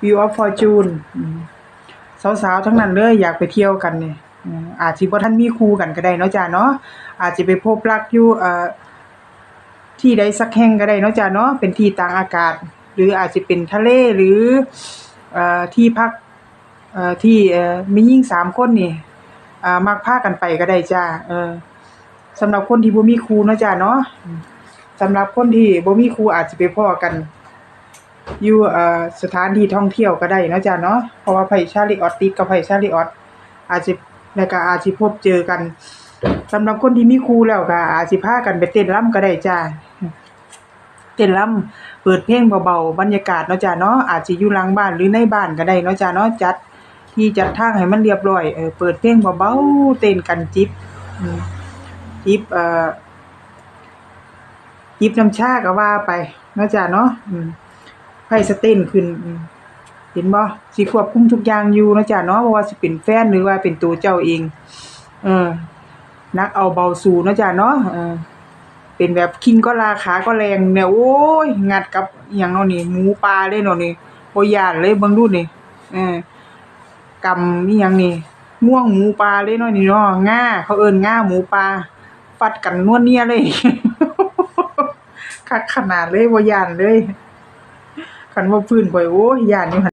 View of Fortune อืมสาวๆทั้งนั้นเลยอยากไปเที่ยวกันเนี่อืมอาจสิบ่ทันมีคู่กันก็ได้เนาะจ้ะเนาะอาจสิไปพบรักอยู่เอ่อที่ใดสักแห่งก็ได้เนาะจ้ะเนาะเป็นที่ต่างอากาศ หรืออาจสิเป็นทะเลหรือเอ่อที่พักเอ่อที่เอ่อมีหญิงสามคนนี่อ่ามักพากันไปก็ได้จ้ะเออสำหรับคนที่บ่มีครูเนาะจ้ะเนาะสำหรับคนที่บ่มีครูอาจสิไปพ้อกัน อยู่สถานที่ท่องเที่ยวก็ได้นะจ้ะเนาะเพราะว่าไผ่ชาลิออตติดกับไผ่ชาลิออตอาจสิแล้วก็อาจสิพบเจอกันสำหรับคนที่มีครูแล้วก็อาจสิพากันไปเต้นรำก็ได้จ้าเต้นรำเปิดเพลงเบาๆบรรยากาศเนาะจ้ะเนาะอาจสิอยู่หลังบ้านหรือในบ้านก็ได้เนาะจ้ะเนาะจัดที่จัดทางให้มันเรียบร้อยเออเปิดเพลงเบาๆเต้นกันจิบจิบเอ่อจิบน้ำชาก็ว่าไปเนาะจ้ะเนาะอืม ไพ่สเต้นขึ้น เห็นบ่สิควบคุมทุกอย่างอยู่นะจ้ะเนาะบ่ว่าสิเป็นแฟนหรือว่าเป็นตัวเจ้าเอง เออ นักเอาเบาสู่นะจ้ะเนาะเออเป็นแบบคิงก็ราขาก็แรงเนี่ยโอ้ยงัดกับอิหยังเนาะนี่หมูปลาเลยเนาะนี่บ่ย้านเลยเบิ่งดูนี่เออกำอีหยังนี่ม่วงหมูปลาเลยเนาะนี่เนาะง่าเขาเอิ้นง่าหมูปลาฟัดกันนวลเนียเลยคักขนาดเลยบ่ย้านเลย คันว่าฟื้นข่อยโอ้ยย้านอยู่หั่น